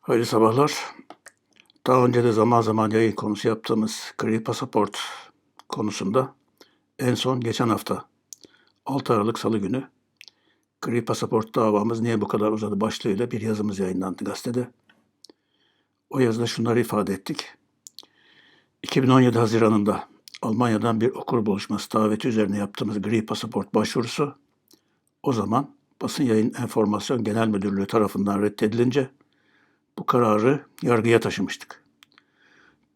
Hayırlı sabahlar. Daha önce de zaman zaman yayın konusu yaptığımız gri pasaport konusunda en son geçen hafta 6 Aralık Salı günü gri pasaport davamız niye bu kadar uzadı başlığıyla bir yazımız yayınlandı gazetede. O yazıda şunları ifade ettik. 2017 Haziran'ında Almanya'dan bir okur buluşması daveti üzerine yaptığımız gri pasaport başvurusu o zaman Basın Yayın Enformasyon Genel Müdürlüğü tarafından reddedilince bu kararı yargıya taşımıştık.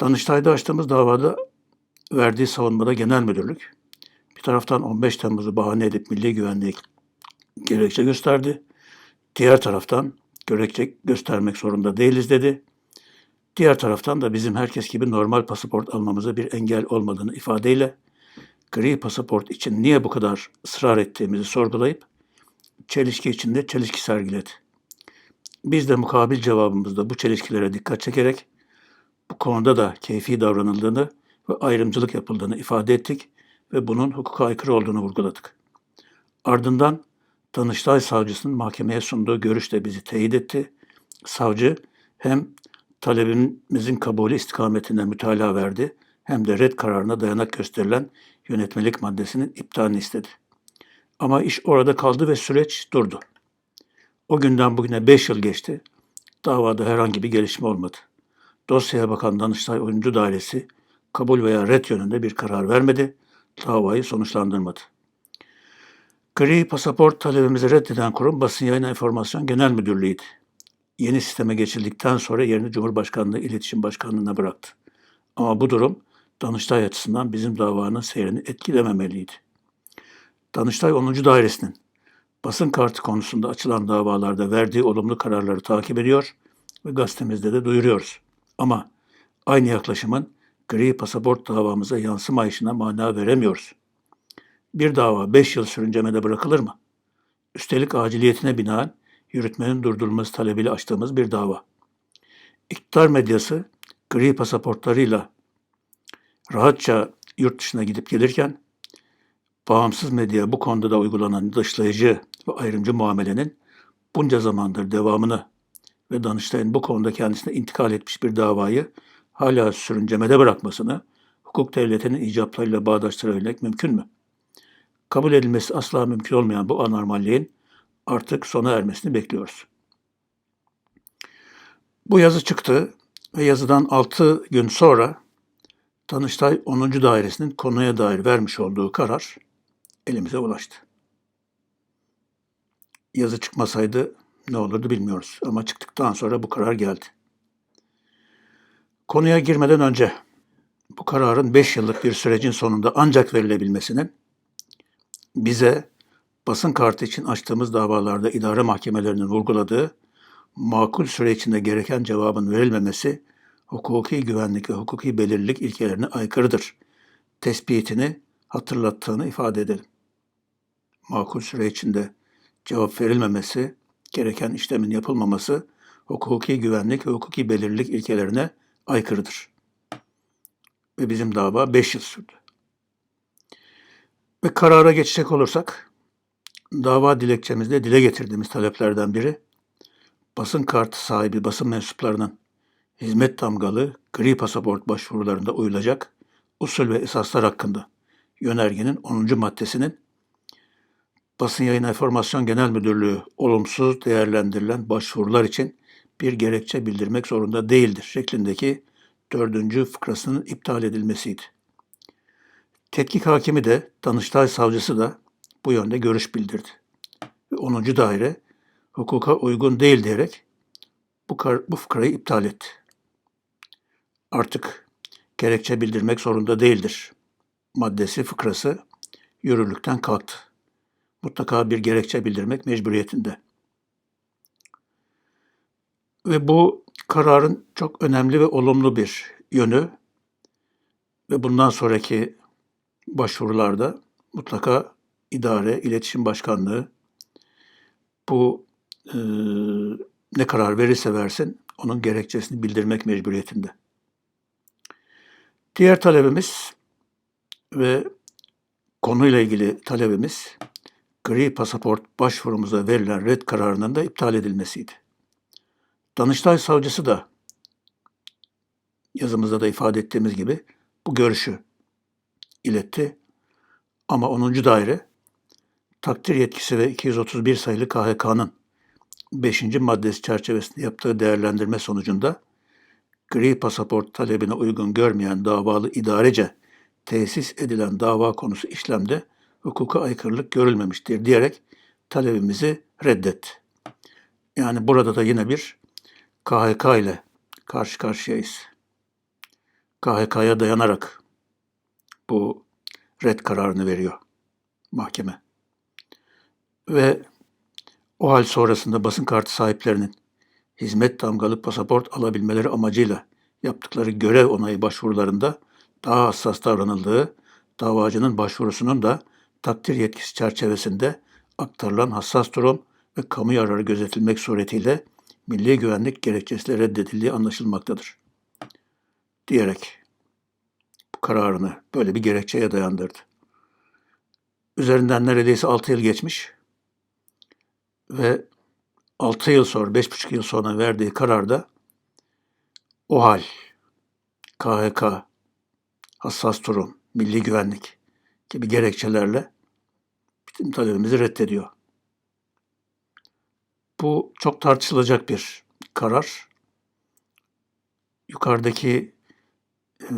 Danıştay'da açtığımız davada verdiği savunmada genel müdürlük bir taraftan 15 Temmuz'u bahane edip milli güvenliği gerekçe gösterdi. Diğer taraftan gerekçe göstermek zorunda değiliz dedi. Diğer taraftan da bizim herkes gibi normal pasaport almamıza bir engel olmadığını ifadeyle gri pasaport için niye bu kadar ısrar ettiğimizi sorgulayıp çelişki içinde çelişki sergiledi. Biz de mukabil cevabımızda bu çelişkilere dikkat çekerek bu konuda da keyfi davranıldığını ve ayrımcılık yapıldığını ifade ettik ve bunun hukuka aykırı olduğunu vurguladık. Ardından Danıştay Savcısının mahkemeye sunduğu görüş de bizi teyit etti. Savcı hem talebimizin kabulü istikametine mütalaa verdi hem de red kararına dayanak gösterilen yönetmelik maddesinin iptalini istedi. Ama iş orada kaldı ve süreç durdu. O günden bugüne 5 yıl geçti. Davada herhangi bir gelişme olmadı. Dosyaya bakan Danıştay Oyuncu Dairesi kabul veya red yönünde bir karar vermedi, davayı sonuçlandırmadı. Gri pasaport talebimizi reddeden kurum Basın Yayın Enformasyon Genel Müdürlüğü'ydü. Yeni sisteme geçildikten sonra yerini Cumhurbaşkanlığı İletişim Başkanlığı'na bıraktı. Ama bu durum Danıştay açısından bizim davanın seyrini etkilememeliydi. Danıştay 10. Dairesi'nin basın kartı konusunda açılan davalarda verdiği olumlu kararları takip ediyor ve gazetemizde de duyuruyoruz. Ama aynı yaklaşımın gri pasaport davamıza yansımayışına mana veremiyoruz. Bir dava 5 yıl sürüncemede bırakılır mı? Üstelik aciliyetine binaen yürütmenin durdurulması talebiyle açtığımız bir dava. İktidar medyası gri pasaportlarıyla rahatça yurt dışına gidip gelirken bağımsız medya bu konuda da uygulanan dışlayıcı ve ayrımcı muamelenin bunca zamandır devamını ve Danıştay'ın bu konuda kendisine intikal etmiş bir davayı hala sürüncemede bırakmasını hukuk devletinin icaplarıyla bağdaştırabilmek mümkün mü? Kabul edilmesi asla mümkün olmayan bu anormalliğin artık sona ermesini bekliyoruz. Bu yazı çıktı ve yazıdan 6 gün sonra Danıştay 10. Dairesi'nin konuya dair vermiş olduğu karar elimize ulaştı. Yazı çıkmasaydı ne olurdu bilmiyoruz ama çıktıktan sonra bu karar geldi. Konuya girmeden önce bu kararın 5 yıllık bir sürecin sonunda ancak verilebilmesinin bize basın kartı için açtığımız davalarda idare mahkemelerinin vurguladığı makul süre içinde gereken cevabın verilmemesi hukuki güvenlik ve hukuki belirlilik ilkelerine aykırıdır. Tespitini hatırlattığını ifade edelim. Makul süre içinde cevap verilmemesi, gereken işlemin yapılmaması hukuki güvenlik ve hukuki belirlilik ilkelerine aykırıdır. Ve bizim dava 5 yıl sürdü. Ve karara geçecek olursak, dava dilekçemizde dile getirdiğimiz taleplerden biri, basın kartı sahibi basın mensuplarının hizmet damgalı gri pasaport başvurularında uyulacak usul ve esaslar hakkında yönergenin 10. maddesinin Basın Yayın Enformasyon Genel Müdürlüğü olumsuz değerlendirilen başvurular için bir gerekçe bildirmek zorunda değildir şeklindeki dördüncü fıkrasının iptal edilmesiydi. Tetkik hakimi de, Danıştay savcısı da bu yönde görüş bildirdi. Ve 10. daire hukuka uygun değil diyerek bu, bu fıkrayı iptal etti. Artık gerekçe bildirmek zorunda değildir. Maddesi fıkrası yürürlükten kalktı. Mutlaka bir gerekçe bildirmek mecburiyetinde. Ve bu kararın çok önemli ve olumlu bir yönü ve bundan sonraki başvurularda mutlaka idare, iletişim başkanlığı bu e, ne karar verirse versin onun gerekçesini bildirmek mecburiyetinde. Diğer talebimiz ve konuyla ilgili talebimiz gri pasaport başvurumuza verilen red kararının da iptal edilmesiydi. Danıştay savcısı da yazımızda da ifade ettiğimiz gibi bu görüşü iletti. Ama 10. daire takdir yetkisi ve 231 sayılı KHK'nın 5. maddesi çerçevesinde yaptığı değerlendirme sonucunda gri pasaport talebine uygun görmeyen davalı idarece tesis edilen dava konusu işlemde hukuka aykırılık görülmemiştir diyerek talebimizi reddetti. Yani burada da yine bir KHK ile karşı karşıyayız. KHK'ya dayanarak bu red kararını veriyor mahkeme. Ve o hal sonrasında basın kartı sahiplerinin hizmet damgalı pasaport alabilmeleri amacıyla yaptıkları görev onayı başvurularında daha hassas davranıldığı, davacının başvurusunun da takdir yetkisi çerçevesinde aktarılan hassas durum ve kamu yararı gözetilmek suretiyle milli güvenlik gerekçesiyle reddedildiği anlaşılmaktadır. Diyerek bu kararını böyle bir gerekçeye dayandırdı. Üzerinden neredeyse 6 yıl geçmiş ve 6 yıl sonra, 5,5 yıl sonra verdiği kararda o hal, KHK, hassas durum, milli güvenlik gibi gerekçelerle talebimizi reddediyor. Bu çok tartışılacak bir karar. Yukarıdaki e,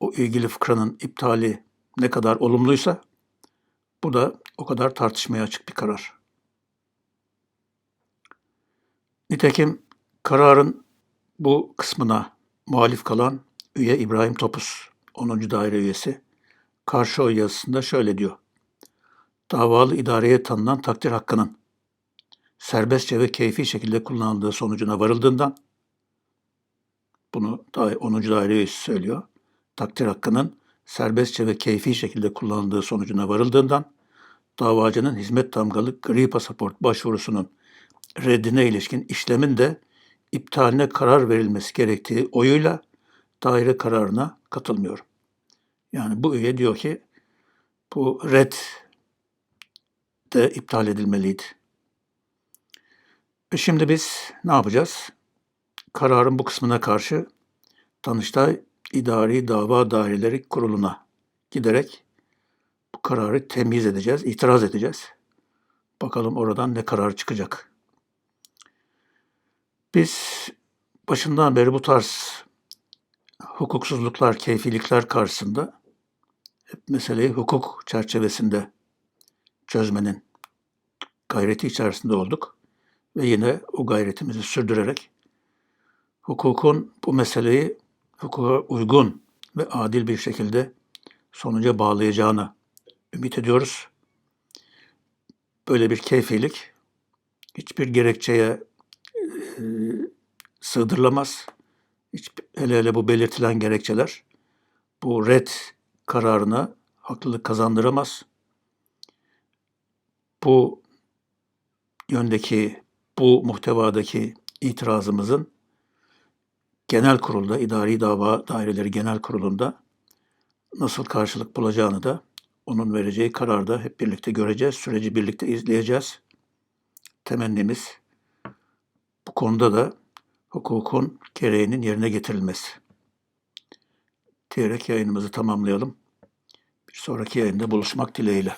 o ilgili fıkranın iptali ne kadar olumluysa bu da o kadar tartışmaya açık bir karar. Nitekim kararın bu kısmına muhalif kalan üye İbrahim Topuz, 10. daire üyesi, karşı oy yazısında şöyle diyor. Davalı idareye tanınan takdir hakkının serbestçe ve keyfi şekilde kullanıldığı sonucuna varıldığından, bunu 10. daire söylüyor, takdir hakkının serbestçe ve keyfi şekilde kullanıldığı sonucuna varıldığından, davacının hizmet damgalı gri pasaport başvurusunun reddine ilişkin işlemin de iptaline karar verilmesi gerektiği oyuyla daire kararına katılmıyorum. Yani bu üye diyor ki bu red de iptal edilmeliydi. E şimdi biz ne yapacağız? Kararın bu kısmına karşı Danıştay İdari Dava Daireleri Kurulu'na giderek bu kararı temyiz edeceğiz, itiraz edeceğiz. Bakalım oradan ne karar çıkacak. Biz başından beri bu tarz hukuksuzluklar, keyfilikler karşısında hep meseleyi hukuk çerçevesinde çözmenin gayreti içerisinde olduk ve yine o gayretimizi sürdürerek hukukun bu meseleyi hukuka uygun ve adil bir şekilde sonuca bağlayacağını ümit ediyoruz. Böyle bir keyfilik hiçbir gerekçeye e, sığdırılamaz. Hiç, hele hele bu belirtilen gerekçeler bu red kararına haklılık kazandıramaz. Bu yöndeki, bu muhtevadaki itirazımızın genel kurulda, idari dava daireleri genel kurulunda nasıl karşılık bulacağını da onun vereceği kararda hep birlikte göreceğiz. Süreci birlikte izleyeceğiz. Temennimiz bu konuda da hukukun gereğinin yerine getirilmesi. Diyerek yayınımızı tamamlayalım. Bir sonraki yayında buluşmak dileğiyle.